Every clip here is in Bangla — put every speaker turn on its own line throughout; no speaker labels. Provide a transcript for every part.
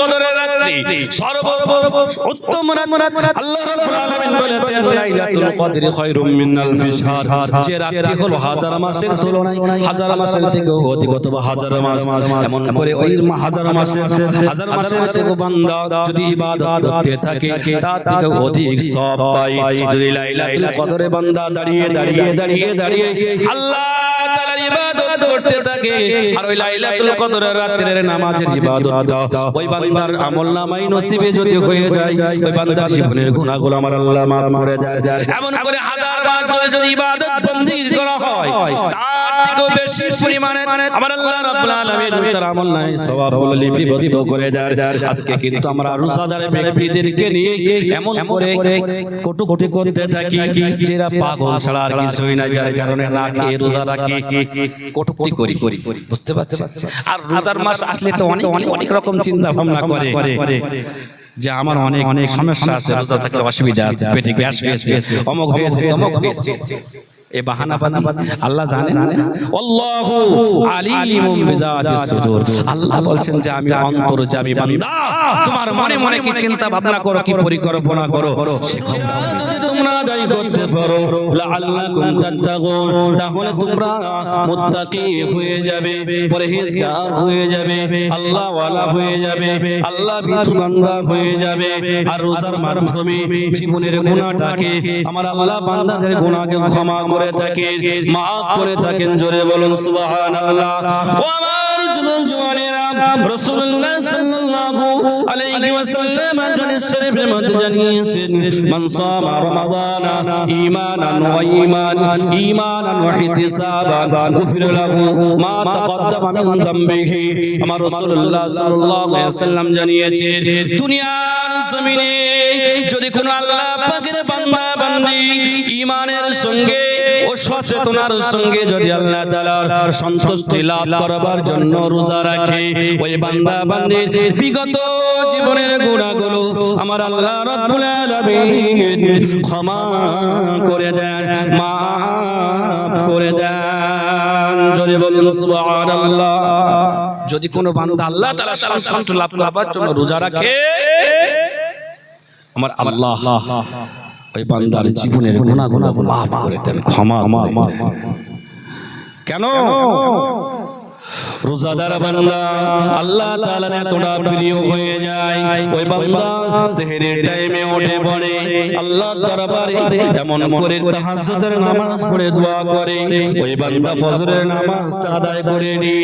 কদরের রাত্রি সর্ব উত্তম রাত আল্লাহ রাব্বুল আলামিন বলেছেন, লাইলাতুল কদরি খায়রুম মিন আলফি শাহর যে রাতটি হলো হাজার মাসের তুলনায়, হাজার মাসের থেকেও অধিক অথবা হাজার মাস। এমন করে ওই হাজার মাসের হাজার মাসের থেকে বান্দা যদি ইবাদত করতে থাকে, তার থেকে অধিক সওয়াব পায়। যদি লাইলাতুল কদরে বান্দা দাঁড়িয়ে দাঁড়িয়ে দাঁড়িয়ে দাঁড়িয়ে আল্লাহ তাআলার ইবাদত করতে থাকে, আর ওই লাইলাতুল কদরের রাতের নামাজের ইবাদতটা ওই বান্দার আমল নামাই নসিবে যদি হয়ে যায় ওই বান্দার জীবনের গুনাহগুলো আমার আল্লাহ মাফ করে দেয় এমন করে হাজার মাস ধরে যদি ইবাদত বন্দী করা হয় তার থেকেও বেশি পরিমাণে আমার আল্লাহ রাব্বুল আলামিন তার আমল নাই সওয়াবগুলো লিপিবদ্ধ করে দেয় আজকে কিন্তু আমরা রোজাদার ব্যক্তিদেরকে নিয়ে এমন করে কটুকটি করতে থাকি যেরা পাগল ছাড়া আর কিছুই না যার কারণে না খেয়ে রোজা রাখি কটুকটি করি। বুঝতে পারছেন? আর রোজার মাস আসলে তো অনেক অনেক অনেক রকম চিন্তা ভাবনা করে যে আমার অনেক অনেক সমস্যা আছে রোজা থাকলে অসুবিধা আছে পেটে গ্যাস হয়েছে অমক হয়েছে তমক হয়েছে। এ বাহানা বাজি? আল্লাহ জানেন? আল্লাহু আলিমুম বিযাতিস সুদূর। আল্লাহ বলছেন যে আমি অন্তর্যামী বান্দা। তোমার মনে মনে কি চিন্তা ভাবনা করো কি পরিকল্পনা করো? তোমরা আদায় করতে পারো। লাআল্লাকুম তাত্তাকুন তাহলে তোমরা মুত্তাকি হয়ে যাবে পরহেজগার হয়ে যাবে আল্লাহ ওয়ালা হয়ে যাবে আল্লাহ ভীতু বান্দা হয়ে যাবে। আর রোজার মাধ্যমে জীবনের গুনাহটাকে আমার আল্লাহ বান্দাদের গুনাহকে ক্ষমা করে থাকেন মাফ করে থাকেন জোরে বলুন সুবহানাল্লাহ। ও আমার যুবক জওয়ানেরা রাসূলুল্লাহ সাল্লাল্লাহু আলাইহি ওয়াসাল্লাম হাদিস শরীফের মধ্যে জানিয়েছেন মান সামা রমাদানা ঈমানান ওয়া ঈমান ঈমানান ওয়া ইহতিসাবান গুফির লাহু মা তাকদ্দামা মিন যামবিহি আমার রাসূলুল্লাহ সাল্লাল্লাহু আলাইহি ওয়াসাল্লাম জানিয়েছেন দুনিয়ার জমিনে যদি কোনো আল্লাহ পাকের বান্দা বান্দি ঈমানের সঙ্গে সচেতনার সঙ্গে যদি আল্লাহ তাআলার সন্তুষ্টি লাভ করবার জন্য রোজা রাখে, ওই বান্দা বান্দির বিগত জীবনের গুনাহগুলো আমার আল্লাহ রাব্বুল আলামিন ক্ষমা করে দেন, মাফ করে দেন। যদি বলুন, সুবহানাল্লাহ। যদি কোনো বান্দা আল্লাহ তাআলা সন্তুষ্ট লাভ করবার জন্য রোজা রাখে, আমার আল্লাহ ওই বান্দার জীবনের গুণাগুণা মাফ করে দেন ক্ষমা করে দেন। কেন? রোজাদার বান্দা, আল্লাহ তাআলার এতটা প্রিয় হয়ে যায়। ওই বান্দা সেহরির টাইমে উঠে পড়ে আল্লাহ দরবারে এমন করে তাহাজ্জুদের নামাজ পড়ে, দোয়া করে। ওই বান্দা ফজরের নামাজটা আদায় করে নি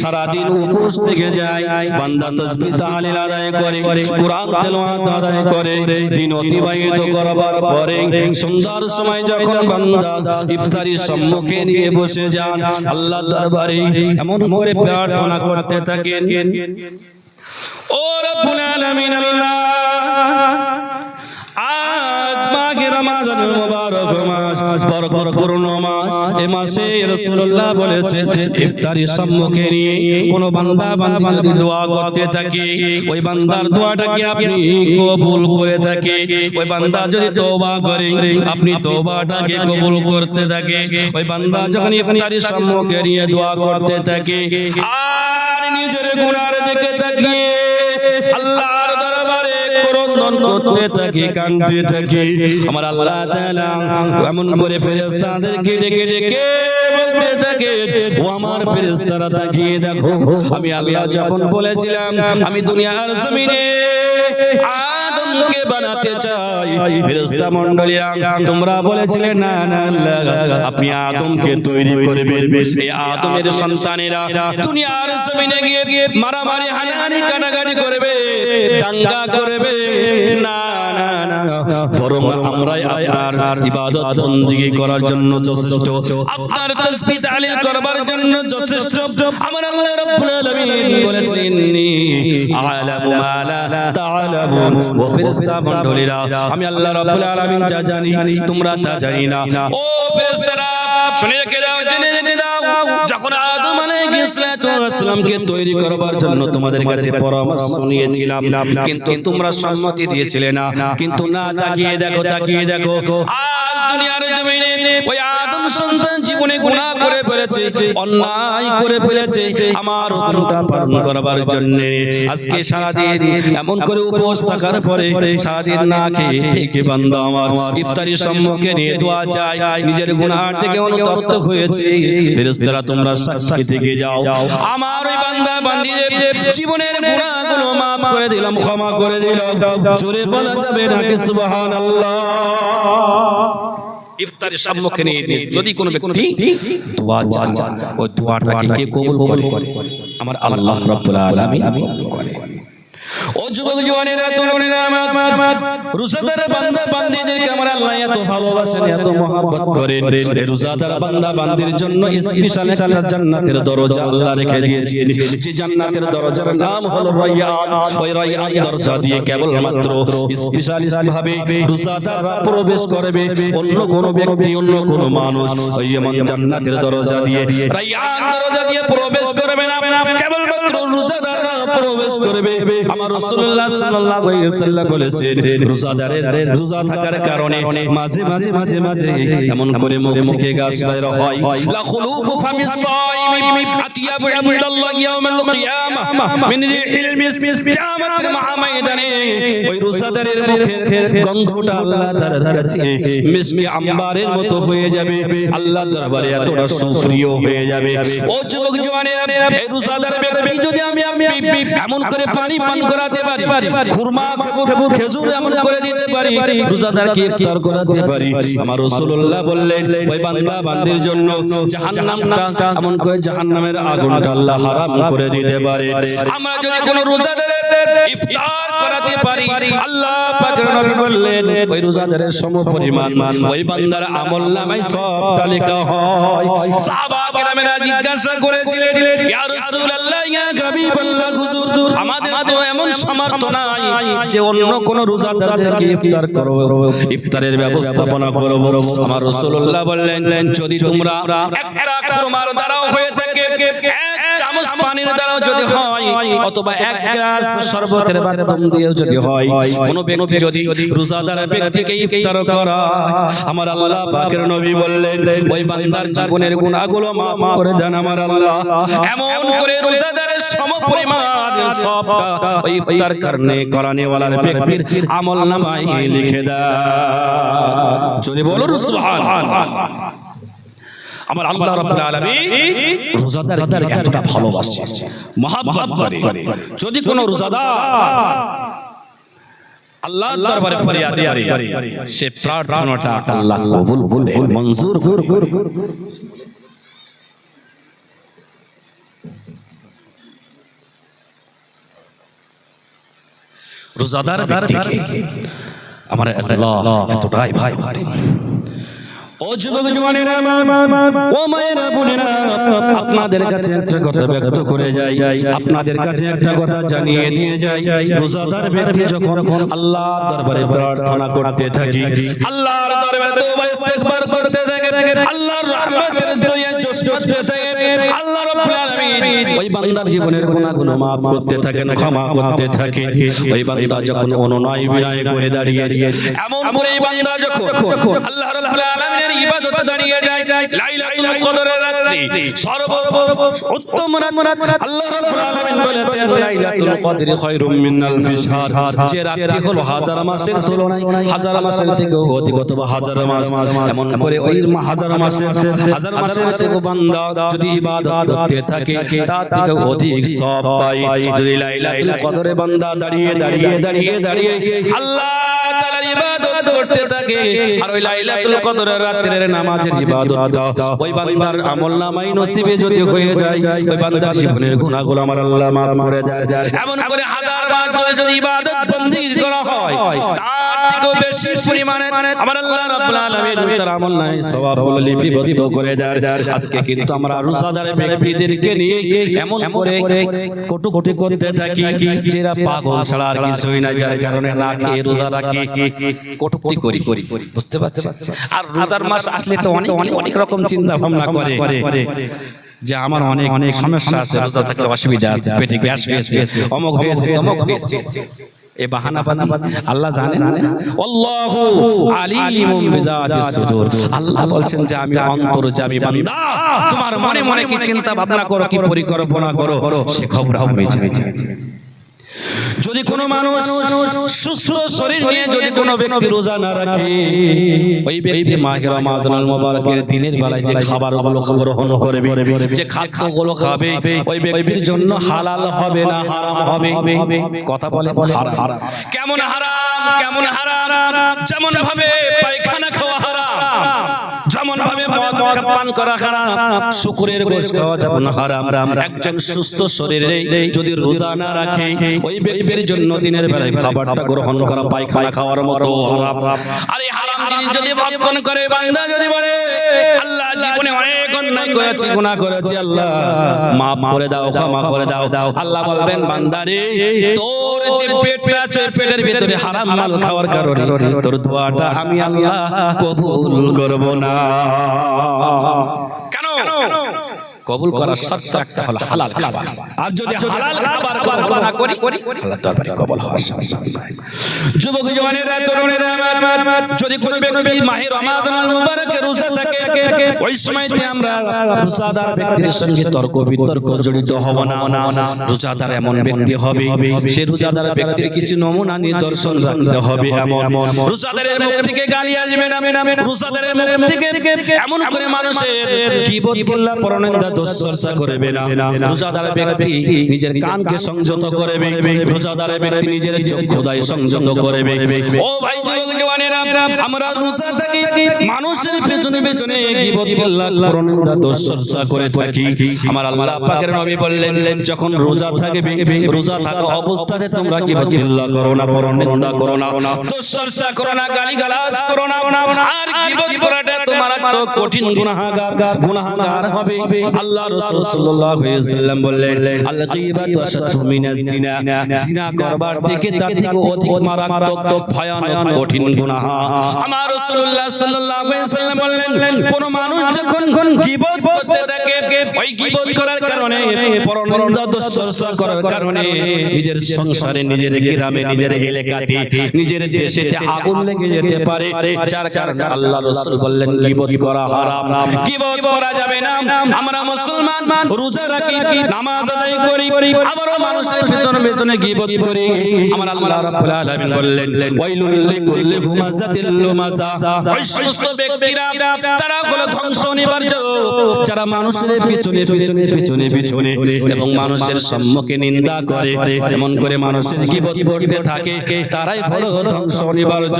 সারা দিন উপোস থেকে যায়, বান্দা তাসবিহ তাহলিল আদায় করে, কোরআন তেলাওয়াত আদায় করে, দিন অতিবাহিত করবার পরে সুন্দর সময় যখন বান্দা ইফতারির সম্মুখে নিয়ে বসে যান আল্লাহ দরবারে এমন করে প্রার্থনা করতে থাকেন। ও রব্বুল আলামিন আল্লাহ। আজ মাঘে রমাজান মুবারক মাস, বরকতপূর্ণ মাস। এই মাসে রাসূলুল্লাহ বলেছে, ইফতারি সম্মুখে নিয়ে কোন বান্দা বান্দি যদি দোয়া করতে থাকে, ওই বান্দার দোয়াটাকে আপনি কবুল করে থাকে। ওই বান্দা যদি তওবা করে, আপনি তওবাটাকে কবুল করতে থাকে। ওই বান্দা যখন ইফতারি সম্মুখে নিয়ে দোয়া করতে থাকে, আর নিজের গুনার দিকে তাকিয়ে আল্লাহর দরবারে ক্রন্দন করতে থাকি, কাঁদতে থাকি। আমার আল্লাহ তাআলা এমন করে ফেরেশতাদেরকে ডেকে ডেকে বলতে থাকে, ও আমার ফেরেশতারা, তাকিয়ে দেখো, আমি আল্লাহ যখন বলেছিলাম, আমি দুনিয়ার জমিনে আদমকে বানাতে চাই তোমরা বলেছিলে, না না আপনি আদমকে তৈরি করবেন। এই আদমের সন্তানেরা দুনিয়ার জমিনে গিয়ে মারামারি, হানাহানি করবে, দাঙ্গা করবে। না না না বরং আমরাই আপনার ইবাদত বন্দিগি করার জন্য যথেষ্ট। আপনার তাসবিহ তাহলিল করবার জন্য যথেষ্ট। আমার আল্লাহ রাব্বুল আলামিন বলেছেন ইন্নী আ'লামু মা লা ও ফেরেশতা মণ্ডলীরা আমি আল্লাহ রাব্বুল আলামিন যা জানি তোমরা তা জানি না। ও ফেরেশতারা শুনে রেখে দাও জেনে রেখে দাও। যখন আদম আলাইহিস সালামকে তৈরি করবার জন্য তোমাদের কাছে পরামর্শ নিয়েছিলাম কিন্তু তোমরা সম্মতি দিয়েছিলে না কিন্তু না তাকিয়ে দেখো তাকিয়ে দেখো আজ দুনিয়ার জমিনে ওই আদম সন্তান জীবনে গুনাহ করে ফেলেছে, অন্যায় করে ফেলেছে। আমার হুকুমটা পালন করবার জন্য আজকে সারাদিন এমন করে উপোস থাকার পরে সারাদিন না খেয়ে থেকে বান্দা আমার। ইফতারির সম্মুখে নিয়ে দোয়া চাই, নিজের গুনাহ থেকে অনুতপ্ত হয়েছে। ফেরেশতারা, তোমরা সাক্ষী থেকে যাও। আমার ওই বান্দা বান্দিদের জীবনের গুনাহগুলো মাফ করে দিলাম, ক্ষমা করে দিলাম। জোরে বলা যাবে নাকি সুবহানাল্লাহ? ইফতারের সম্মুখে নিয়ে দিন যদি কোনো ব্যক্তি দোয়া চান ওই দোয়াটাকে কে কবুল করে? আমার আল্লাহ রাব্বুল আলামিন কবুল করে ও যুবক জওয়ানেরা তরুণেরা আমার রোজাদার বান্দা, বান্দীদেরকে আমার আল্লাহ এত ভালোবাসেন, এত মহব্বত করেন। এই রোজাদার বান্দা, বান্দির জন্য স্পেশাল একটা জান্নাতের দরজা আল্লাহ রেখে দিয়েছেন। যে জান্নাতের দরজার নাম হলো রায়্যান ওই রায়্যান দরজা দিয়ে কেবলমাত্র স্পেশালিস্ট ভাবে রোজাদাররা প্রবেশ করবে। অন্য কোনো ব্যক্তি, অন্য কোনো মানুষ ওই এমন জান্নাতের দরজা দিয়ে রায়্যান দরজা দিয়ে প্রবেশ করবে না। কেবলমাত্র রোজাদাররা প্রবেশ করবে। আমার রাসূলুল্লাহ সাল্লাল্লাহু আলাইহি ওয়াসাল্লাম বলেছেন, রোজাদারের রোজা থাকার কারণে মাঝে মাঝে মাঝে মাঝে এমন করে মুখ থেকে গাছ বের হয়। লা খুলুফু ফামিস সাইমি আতিয়াবু ইনদাল্লাহি ইয়াউমাল কিয়ামাহ মিন রিহিল মিস কিয়ামতের মহাময়দানে ওই রোজাদারের মুখের গন্ধটা আল্লাহ তাআলার কাছে মিসকি আম্বারের মতো হয়ে যাবে। আল্লাহ দরবারে এতটা সুপ্রিয় হয়ে যাবে। ও যুবক জওয়ানেরা এই রোজাদার ব্যক্তি যদি আমি এমন করে পানি পান করাতে পারি খুরমা খাব খেজুর এমন করে দিতে পারি রোজাদারকে ইফতার করাতে পারি আমার রাসূলুল্লাহ বললেন ওই বান্দা বান্দির জন্য জাহান্নামটা এমন করে জাহান্নামের আগুনটা আল্লাহ হারাম করে দিতে পারে আমরা যদি কোনো রোজাদারের ইফতার করাতে পারি আল্লাহ পাকের নবী বললেন ওই রোজাদারের সমপরিমাণ ওই বান্দার আমলনামায় সব তালিকা হয় সাহাবা কেরামেরা জিজ্ঞাসা করেছিলেন ইয়া রাসূলুল্লাহ ইয়া হাবিবাল্লাহ হুজুর আমাদের তো এমন সামর্থ্য নাই যে অন্য কোন রোজাদারদেরকে ইফতার করব ইফতারের ব্যবস্থাপনা করব আমার রাসূলুল্লাহ বললেন যদি তোমরা একটা খুরমার দ্বারাও হয়ে থাকে এক চামচ পানির দ্বারাও যদি হয় অথবা এক গ্লাস শরবতের মাধ্যম দিয়েও যদি হয় কোন ব্যক্তি যদি রোজাদার ব্যক্তিকে ইফতার করা আমার আল্লাহ পাকের নবী বললেন ওই বান্দার জীবনের গুনাহগুলো মাফ করে দেন আমার আল্লাহ। এমন করে রোজাদারের সমপরিমাণ সবটা ওই ইফতার করনে করানে ওয়ালার ব্যক্তির আমল নামায় লিখে দেয়। যদি বলুন সুবহানাল্লাহ আমার আল্লাহ রাব্বুল আলামিন রোজাদার এতটা ভালোবাসে। মহাব্বত করে। যদি কোনো রোজাদার আল্লাহ দরবারে ফরিয়াদ করে সে প্রার্থনাটা আল্লাহ কবুল করে মঞ্জুর করে। রোজাদার ব্যক্তিকে আমার আল্লাহ এতটাই ভাই ভাই। ও যুবক জওয়ানেরা, ও আপনাদের কাছে একটা কথা ব্যক্ত করে যাই, আপনাদের কাছে একটা কথা জানিয়ে দিয়ে যাই। রোজাদার ব্যক্তি যখন আল্লাহ দরবারে প্রার্থনা করতে থাকি, আল্লাহর দরবারে তওবা, ইস্তিগফার করতে থাকে, আল্লাহর রহমতের জোশ থাকে, আল্লাহ রাব্বুল আলামিন ওই বান্দার জীবনের গুনাহগুলো maaf করতে থাকেন, ক্ষমা করতে থাকে। ওই বান্দা যখন অনুনয় বিনয় করে দাঁড়িয়ে এমন করে এই বান্দা যখন আল্লাহ রাব্বুল আলামিনের ইবাদতে দাঁড়িয়ে যায় লাইলাতুল কদরের রাত্রি। সর্ব উত্তম রাত আল্লাহ রাব্বুল আলামিন বলেছেন লাইলাতুল কদরি খায়রুম মিন আলফি শাহর যে রাত্রি হলো হাজার মাসের তুলনায় হাজার মাসের থেকেও অধিক অথবা হাজার মাস। এমন করে ওই হাজার মাসের হাজার মাসের থেকেও বান্দা যদি ইবাদত করতে থাকে তার থেকে অধিক সব পায়। যদি লাইলাতুল কদরে বান্দা দাঁড়িয়ে দাঁড়িয়ে দাঁড়িয়ে দাঁড়িয়ে আল্লাহ তাআলার ইবাদত করতে থাকে আর ওই লাইলাতুল কদরের রাতের নামাজের ইবাদতটা ওই বান্দার আমলনামাই নসিবে যদি হয়ে যায় ওই বান্দার জীবনের গুনাহগুলো আমার আল্লাহ maaf করে দেয় এমন করে হাজার মাস ধরে যদি ইবাদত বন্দী করা হয় তার থেকেও বেশি পরিমাণে আমার আল্লাহ রাব্বুল আলামিন তার আমলনামায় সওয়াবগুলো লিপিবদ্ধ করে দেয় আজকে কিন্তু আমরা রোজাদার ব্যক্তিদেরকে নিয়ে এমন করে কটুকটি করতে থাকি যেরা পাগল ছাড়া আর কিছুই না যার কারণে না খেয়ে রোজা রাখি কটুক্তি করি। বুঝতে পারছেন? আর রোজার মাস আসলে তো অনেক অনেক রকম চিন্তা ভাবনা করে। যে আমার অনেক অনেক সমস্যা আছে রোজা থাকলে অসুবিধা আছে পেটে গ্যাস হয়েছে অমক হয়েছে তমক হয়েছে। এ বাহানাবাজি আল্লাহ জানেন? আল্লাহু আলিমুম বিযাতিস সুদূর। আল্লাহ বলছেন যে আমি অন্তর্যামী বান্দা। তোমার মনে মনে কি চিন্তা ভাবনা করো কি পরিকল্পনা করো সে খবর আমি জানি। যদি কোনো মানুষ সুস্থ শরীর নিয়ে যদি কোনো ব্যক্তি রোজা না রাখে ওই ব্যক্তি মাহের রমাজানুল মুবারকের দিনের বেলায় যে খাবারগুলো গ্রহণ করবে যে খাদ্যগুলো খাবে ওই ব্যক্তির জন্য হালাল হবে না হারাম হবে কথা বলে হারাম। কেমন হারাম কেমন হারাম যেমন ভাবে পায়খানা খাওয়া হারাম যেমন ভাবে মদ পান করা হারাম শুকুরের গোশ খাওয়া যেমন হারাম। একজন সুস্থ শরীরে যদি রোজা না রাখে ওই ব্যক্তির জন্য দিনের বেলায় খাবারটা গ্রহণ করা পায়খানা খাওয়ার মতো হারাম। আর এই হারাম জিনিস যদি ভক্ষণ করে বান্দা যদি বলে আল্লাহ জীবনে অনেক অন্যায় করেছি গুনাহ করেছি আল্লাহ। মাফ করে দাও ক্ষমা করে দাও। আল্লাহ বলবেন বান্দারে তোর যে পেটটা আছে পেটের ভিতরে হারাম মাল খাওয়ার কারণে তোর দোয়াটা আমি আল্লাহ কবুল করব না কেন কবুল করার শর্ত একটা হলো হালাল খাবার আর যদি হালাল খাবার কবুল না করি আল্লাহ দরবারে কবুল হওয়ার সম্ভাবনা নাই। যুবক জওয়ানেরা, তরুণেরা আমার যদি কোনো ব্যক্তি মাহে রমাজানুল মুবারকে রোজা থাকে, ওই সময়তে আমরা রোজাদার ব্যক্তির সঙ্গে তর্ক বিতর্ক জড়িত হব না। রোজাদার এমন ব্যক্তি হবে, সে রোজাদার ব্যক্তির কিছু নমুনা নিদর্শন রাখতে হবে এমন। রোজাদারের মুখ থেকে গালি আসবে না। রোজাদারের মুখ থেকে এমন করে মানুষের কিবত গিল্লা পরনিন্দা দোষ চর্চা করবে না। রোজাদার ব্যক্তি নিজের কানকে সংযত করবে। রোজাদার ব্যক্তি নিজের চক্ষুদায় সংযত করবে ও ভাই যুবক জওয়ানেরা আমরা রোজা থাকি মানুষের পেছনে পেছনে গিবত গিল্লা পরনিন্দা দোষ চর্চা করে থাকি। আমার আল্লাহ পাকের নবী বললেন যখন রোজা থাকবে রোজা থাকা অবস্থাতে তোমরা গিবত গিল্লা করো না পরনিন্দা করো না। দোষ চর্চা করো না গালিগালাজ করো না। আর গিবত করাটা তোমার তো কঠিন গুনাহগার। গুনাহগার হবে। আল্লাহ রাসূল সাল্লাল্লাহু আলাইহি ওয়াসাল্লাম বললেন আল গীবাতু আশাদ্দু মিনাজ জিনা। জিনা করবার থেকে তার থেকে অধিক মারাত্মক ভয়ানক কঠিন গুনাহ। আমার রাসূলুল্লাহ সাল্লাল্লাহু আলাইহি ওয়াসাল্লাম বললেন কোন মানুষ যখন গীবত করতে থাকে ওই গীবত করার কারণে পরনিন্দা দুশ্চর্চা করার কারণে নিজের সংসারে নিজের গ্রামে নিজের এলাকাতে নিজের দেশেতে আগুন লেগে যেতে পারে। যার কারণে আল্লাহ রাসূল বললেন গীবত করা হারাম। গীবত করা যাবে না। আমরা মুসলমান রোজা রাখি নামাজ আদায় করি আবারও মানুষের পেছনে পেছনে গীবত করি। আমার আল্লাহ রাব্বুল আলামিন বললেন ওয়াইলুল লিকুল্লি হুমাযাতিল লুমাযা ওই সমস্ত ব্যক্তিরা তারা হলো ধ্বংস অনিবার্য। যারা মানুষের পেছনে পেছনে পেছনে পেছনে এবং মানুষের সম্মুখে নিন্দা করে এমন করে মানুষের গীবত করতে থাকে তারাই হলো ধ্বংস অনিবার্য।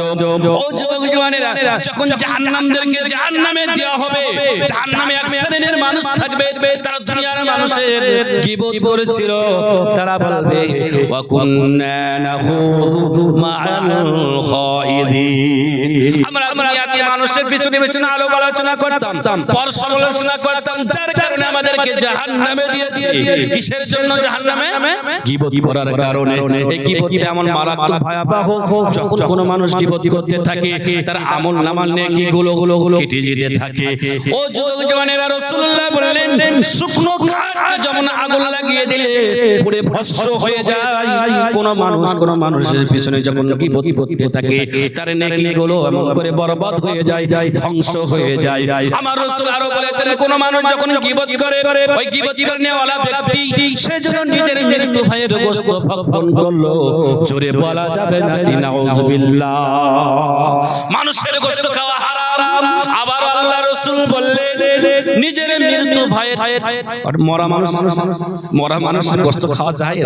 ও যুবক জওয়ানেরা যখন জাহান্নামদেরকে জাহান্নামে দেওয়া হবে জাহান্নামে এক শ্রেণির মানুষ থাকবে তারা দুনিয়ার মানুষের গীবত করেছিল। তারা বলবে ওয়া কুন্না নাখুযু মা'আল যখন কোনো মানুষ গীবত করতে থাকে, তার আমল নামাল নেকি গুলো কেটে যেতে থাকে। ও জওয়ানেরা, রাসূলুল্লাহ বললেন, শুকনো কাঠ যেমন আগুন লাগিয়ে দিলে পুড়ে ভস্ম হয়ে যায়। কোন মানুষ কোন মানুষের পিছনে যখন গীবত করতে থাকে তার নেকি গুলো এমন করে বরবাদ হয়ে যায় ধ্বংস হয়ে যায়। আমার রাসূল আরও বলেছেন কোন মানুষ যখন গীবত করে ওই গীবত করনেওয়ালা ব্যক্তি সে যেন নিজের মৃত্যু ভাইয়ের গোশত ভক্ষণ করল জোরে বলা যাবে না কি নাউজুবিল্লাহ। মানুষের গোশত খাওয়া হারাম। আবার আল্লাহ রাসূল বললেন নিজের মৃত্যু ভয়ে আর মরা মানুষ মরা মানুষ কষ্ট খাওয়া যায়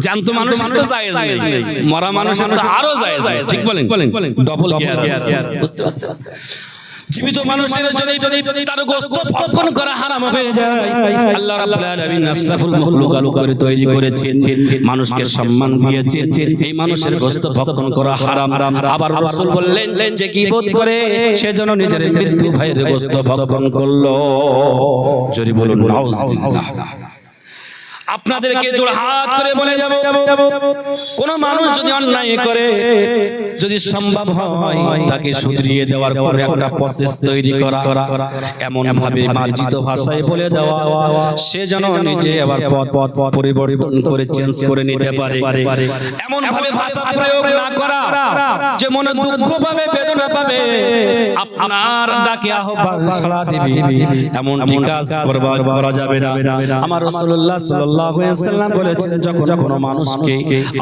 জ্যান্ত মানুষ তো যায় মরা মানুষের তো আরও যায় ঠিক বলেন? ডবল গিয়ার বুঝতে পারছেন? জীবিত মানুষের জন্য তার গোশত ভক্ষণ করা হারাম হয়ে যায়। আল্লাহ রাব্বুল আলামিন আশরাফুল মাখলুকাত করে তৈরি করেছেন। মানুষকে সম্মান দিয়েছেন। এই মানুষের গোশত ভক্ষণ করা হারাম। আবার রাসূল বললেন যে গীবত করে? সেজন্য নিজের মৃত্যু ভাইয়ের গোশত ভক্ষণ করল। যদি বলুন নাউজুবিল্লাহ। আপনাদেরকে জোড় হাত করে বলে যাব। কোন মানুষ যদি অন্যায় করে, যদি সম্ভব হয়, তাকে শুধরিয়ে দেওয়ার পরে একটা প্রসেস তৈরি করা এমন ভাবে মার্জিত ভাষায় বলে দেওয়া। সে যেন নিজে আবার পথ পথ পরিবর্তন করে চেঞ্জ করে নিতে পারে। এমন ভাবে ভাষা প্রয়োগ না করা, যে মনে দুঃখ পাবে বেদনা পাবে। আপনার ডাকে আহ্বান সাড়া দিবে। এমনটি কাজ করবার, করা যাবে না। আমার রাসূলুল্লাহ সাল্লাল্লাহু সাল্লাম বলেছেন যখন কোনো মানুষকে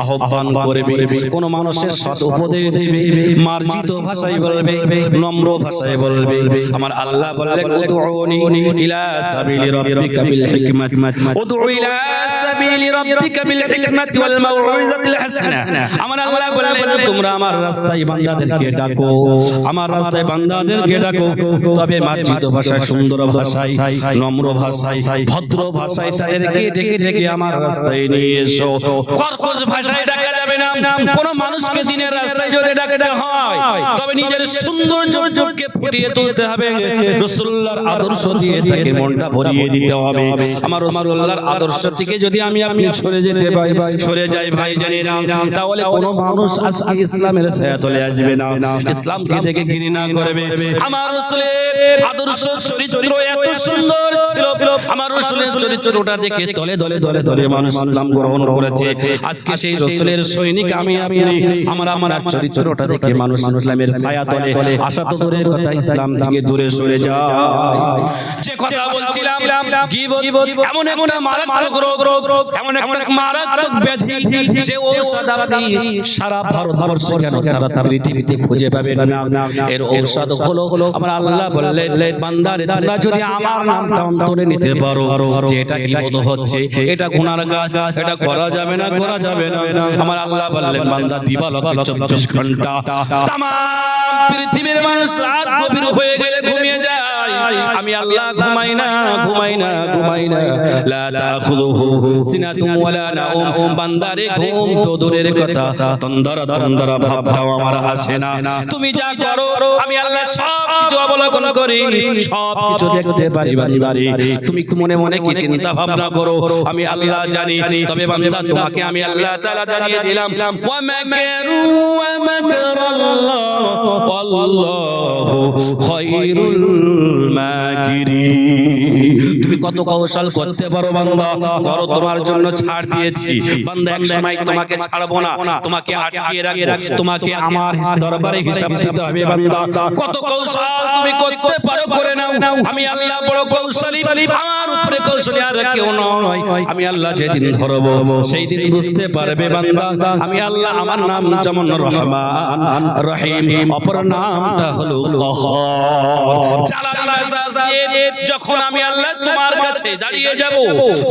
আহ্বান করবে কোন মানুষের সৎ উপদেশ দিবে মার্জিত ভাষায় বলবে নম্র ভাষায় বলবে। আমার আল্লাহ বললেন উদউনি ইলা সাবিলি রাব্বিকা বিল হিকমাত। উদউ ইলা সাবিলি রাব্বিকা বিল হিকমাতি ওয়াল মাউইজাতিল হাসানা। আমার আল্লাহ বললেন তোমরা আমার রাস্তায় বান্দাদেরকে ডাকো আমার রাস্তায় বান্দাদেরকে ডাকো। তবে মার্জিত ভাষায় সুন্দর ভাষায় নম্র ভাষায় ভদ্র ভাষায় তাদেরকে ডেকে ডেকে আমার রাস্তায় নিয়ে এসো? ভাষায় ডাকা যাবে না। কোন মানুষকে দিনের রাস্তায় যদি ডাকতে হয় তবে নিজের সৌন্দর্যকে ফুটিয়ে তুলতে হবে। রসুল্লাহর আদর্শ দিয়ে তাকে মনটা ভরিয়ে দিতে হবে। আমার রসুল্লাহর আদর্শ থেকে যদি আমি আপনি সরে যেতে পাই সরে যাই ভাই জানি না। তাহলে কোন মানুষ আজকে ইসলামের ছায়া তলে আসবে না। ইসলামকে দেখে ঘৃণা করবে। আমার রসুলের আদর্শ চরিত্র এত সুন্দর ছিল। আমার রসুলের চরিত্রটা দেখে তলে দলে দলে দলে মানুষ ইসলাম গ্রহণ করেছে। আজকে সেই রসুলের সৈনিক আমি আপনি আমার আমার চরিত্রটা দেখে মানুষ ইসলামের ছায়া তলে আশা তো দূরের কথা ইসলাম থেকে দূরে সরে যে কথা বলছিলাম এমন একটা মারাত্মক রোগ এমন একটা মারাত্মক ব্যাধি যে ঔষধ আপনি সারা ভারতবর্ষে কেন সারা পৃথিবীতে খুঁজে পাবেন না। এর ঔষধ হলো আমার আল্লাহ বললেন বান্দারে তোমরা যদি আমার নামটা অন্তরে নিতে পারো যে এটা গীবত হচ্ছে এটা গুনার কাজ এটা করা যাবে না করা যাবে না। আমার আল্লাহ বললেন বান্দা দিবালকে চব্বিশ ঘণ্টা তাম পৃথিবীর মানুষ রাত গভীর হয়ে গেলে ঘুমিয়ে যায়। আমি আল্লাহ ঘুমাই না ঘুমাই না ঘুমাই না। লা তাখুযুহু সিনাতুন ওয়ালা নাউম বান্দারে, ঘুম তো দূরের কথা। ভাবটাও আমার আসে না। তুমি যা করো, আমি আল্লাহ সব কিছু অবলোকন করি। সব কিছু দেখতে পারি তুমি মনে মনে কি চিন্তা ভাবনা করো? আমি আল্লাহ জানি। তবে বান্দা, তোমাকে আমি আল্লাহ তাআলা জানিয়ে দিলাম। ওয়া মাকারু, ওয়া মাকারাল্লাহ। আল্লাহু তুমি কত কৌশল করতে পারো বান্দা? করো তোমার জন্য ছাড় দিয়েছি। বান্দা, এক সময় তোমাকে ছাড়বো না। তোমাকে রাখব। তোমাকে আমার দরবারে হিসাব দিতে হবে বান্দা। কত কৌশল তুমি করতে পারো, করে নাও। আমি আল্লাহ বড় কৌশলী। আমার উপরে কৌশলী আর কেউ নয়। আমি আল্লাহ যেদিন ধরবো সেই দিন বুঝতে পারবে বান্দা। আমি আল্লাহ আমার নাম যেমন রহমান, রহিম। অপর নামটা হলো যখন আমি আল্লাহ তোমার কাছে দাঁড়িয়ে যাব,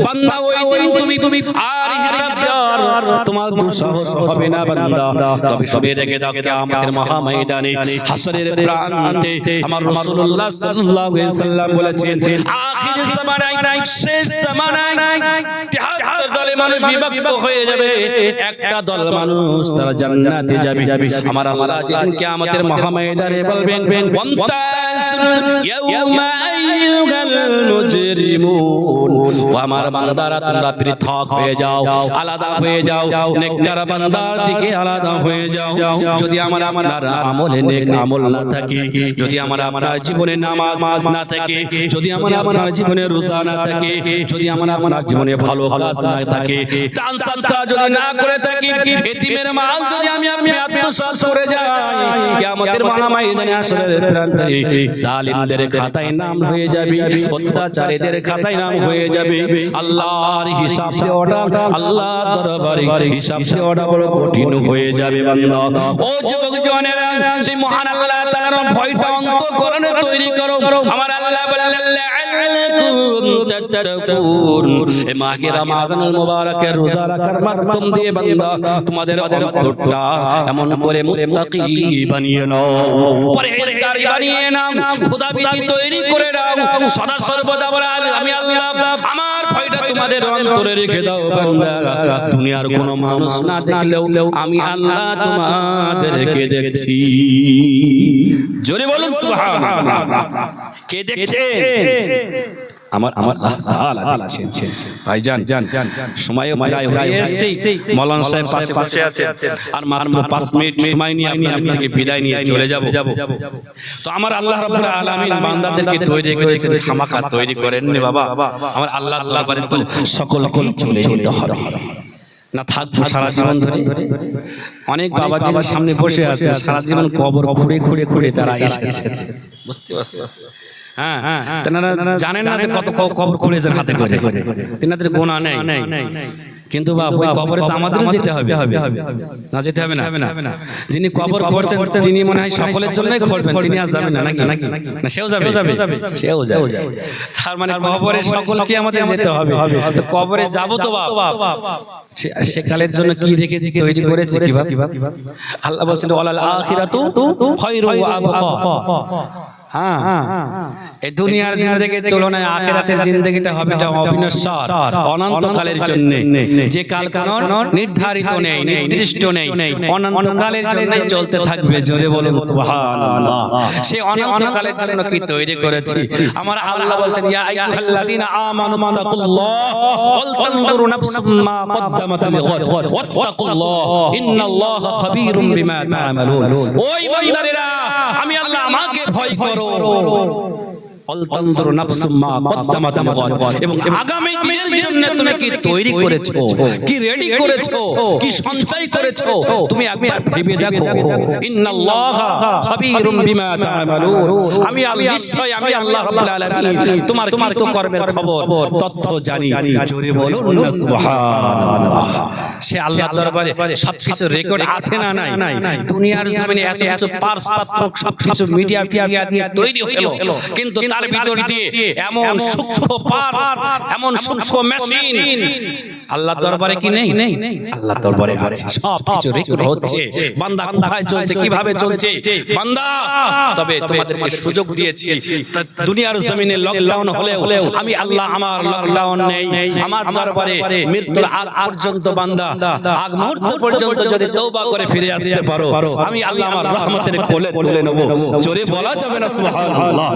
বান্দা, ওই দিন তুমি আর হিসাব দেওয়ার তোমার দুঃসাহস হবে না বান্দা। তবে শুনে রেখে দাও কিয়ামতের মহা ময়দানে হাসরের প্রান্তে আমার রাসূলুল্লাহ সাল্লাল্লাহু আলাইহি সাল্লাম বলেছেন, আখির জামানায়, শেষ জামানায় 73 দলে মানুষ বিভক্ত হয়ে যাবে। একটা দল মানুষ তারা জান্নাতে যাবে। আমার আল্লাহ যেদিন কিয়ামতের মহা ময়দানে বলবেন আমার বান্দারা তোমরা পৃথক হয়ে যাও আলাদা হয়ে যাও নেককার বান্দার থেকে আলাদা হয়ে যাও। যদি আমার আপনার আমলে নেক আমল না থাকে যদি আমার আপনার জীবনে নামাজ না থাকে যদি আমার আপনার জীবনে রোজা না থাকে যদি আমার আপনার জীবনে ভালো কাজ না থাকে দান যদি না করে থাকি এতিমের মাল যদি আমি আপনি আত্মসাৎ করে যাই কিয়ামতের মালা ময়দানে আসরের প্রান্তে জালিমদের খাতায় নাম হয়ে যাবে অত্যাচারীদের খাতায় নাম হয়ে যাবে আল্লাহর হিসাব দেওয়াটা আল্লাহ দরবারে হিসাব দেওয়াটা বড় কঠিন হয়ে যাবে বান্দা। ও যুবক জনেরা সেই মহান আল্লাহ তাআলার ভয়টা অন্তঃকরণে তৈরি করো। আমার আল্লাহ বললেন লাআল্লাকুম তাত্তাকুন। এ মাহে রমাজানুল মুবারকের রোজা রাখার মাধ্যম দিয়ে বান্দা তোমাদের অন্তরটা এমন করে মুত্তাকি বানিয়ে নাও। পরহেজগারি বানিয়ে নাও। খোদা ভীতি তৈরি করে নাও। সদা সর্বদা বলে আমি আল্লাহ, আমার ভয়টা তোমাদের অন্তরে রেখে দাও বান্দা। দুনিয়ার কোনো মানুষ না দেখলেও আমি আল্লাহ তোমাদেরকে দেখছি। জোরে বলুন, সুবহানাল্লাহ। কে দেখছে আমার আমার আল্লাহ তাআলা দিচ্ছেন। ভাইজান সময়ও প্রায় হয়ে এসেছে। মৌলানা সাহেব পাশে পাশে আছে আর মাত্র পাঁচ মিনিট সময় নিয়ে আপনাদের থেকে বিদায় নিয়ে চলে যাব। তো আমার আল্লাহ রাব্বুল আলামিন বান্দাদেরকে তৈরি করেছেন খামাখা তৈরি করেননি বাবা। আমার আল্লাহ দরবারে তো সকলকেই চলে যেতে হবে। না থাকব সারা জীবন ধরে। অনেক বাবা সামনে বসে আছে সারা জীবন কবর ঘুরে ঘুরে ঘুরে তারা এসেছে। বুঝতে পারছ হ্যাঁ তেনারা জানেন না যে কত কবর খুঁড়েছেন হাতে করে। তেনাদের গোনা নেই। কিন্তু বাপ ওই কবরে তো আমাদেরও যেতে হবে। না যেতে হবে না। যিনি কবর করছেন তিনি মনে হয় সকলের জন্যই করবেন তিনি আর যাবেন না নাকি? না সেও যাবে। সেও যাবে। তার মানে কবরে সকলকে আমাদের যেতে হবে। তো কবরে যাব তো বাপ। সেকালের জন্য কি রেখেছি তৈরি করেছি কি আল্লাহ বলছেন ওয়ালাল আখিরাতু খায়রু ওয়া আবকা। হ্যাঁ। এই দুনিয়ার জিন্দগির তুলনায় আখেরাতের জিন্দগিটা হবে এটা অবিনশ্বর অনন্তকালের জন্য। যে কাল কোন নির্ধারিত নেই নির্দিষ্ট নেই অনন্তকালের জন্য চলতে থাকবে জোরে বলুন সুবহানাল্লাহ। সে অনন্তকালের জন্য কি তৈরি করেছি? আমার আল্লাহ বলছেন ইয়া আইয়ুহাল্লাযীনা আমানু তাকুল্লাহ ওয়াল তানজুরু নাফসুম মা কদ্দামাত লিগাদ ওয়াত্তাকুল্লাহ ইন্নাল্লাহা খাবীরুম বিমা তা'মালুন ওই বান্দারেরা আমি আল্লাহ আমাকে ভয় করো। অলতন্ত্র নাফসুম্মা কদ্দামাত লিগাদ এবং আগামী দিনের জন্য তুমি কি তৈরি করেছ? কি রেডি করেছ? কি সঞ্চয় করেছ? তুমি একবার ভেবে দেখো। ইন্নাল্লাহা খাবীরুম বিমা তা'মালুন। আমি আল্লাহ নিশ্চয় আমি আল্লাহ রাব্বুল আলামিন তোমার কৃত কর্মের খবর, তথ্য জানি। জোরে বলুন না সুবহানাল্লাহ। সে আল্লাহর দরবারে সবকিছু রেকর্ড আছে না নাই? দুনিয়ার জমিনে এত কিছু পার্স পাত্র সবকিছু মিডিয়া ফিডিয়া দিয়ে তৈরি হলো। কিন্তু তার ভিতর দিয়ে এমন সূক্ষ্ম পার্স এমন সূক্ষ্ম মেশিন আল্লাহ দরবারে কি নেই? আল্লাহ দরবারে আছে। সব কিছু রেকর্ড হচ্ছে। বান্দা কোথায় চলছে কীভাবে চলছে? বান্দা! তবে তোমাদেরকে সুযোগ দিয়েছি। দুনিয়ার জমিনে লকডাউন হলেও আমি আল্লাহ আমার লকডাউন নেই। আমার দরবারে মৃত্যুর আগ পর্যন্ত বান্দা। আগ মুহূর্ত পর্যন্ত যদি তৌবা করে ফিরে আসতে পারো আমি আল্লাহ আমার রহমতের কোলে তুলে নেব। জোরে বলা যাবে না। সুবহানাল্লাহ